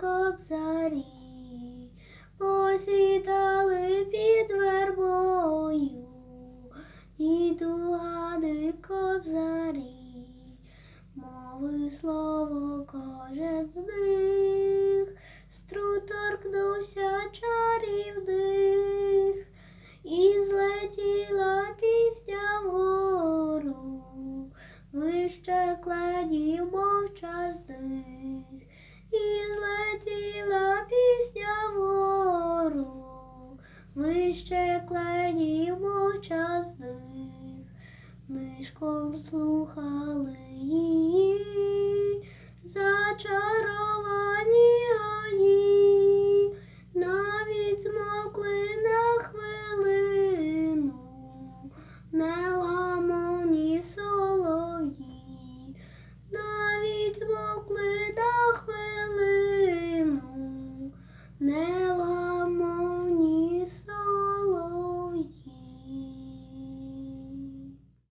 кобзарі, посідали під вербою, дідугади кобзарі, мови слово кожен з них, стру торкнувся чарів і злетіла пісня вгору, вище кленів ще кленів очасних, мишком слухали її, зачаровані гаї, навіть змокли.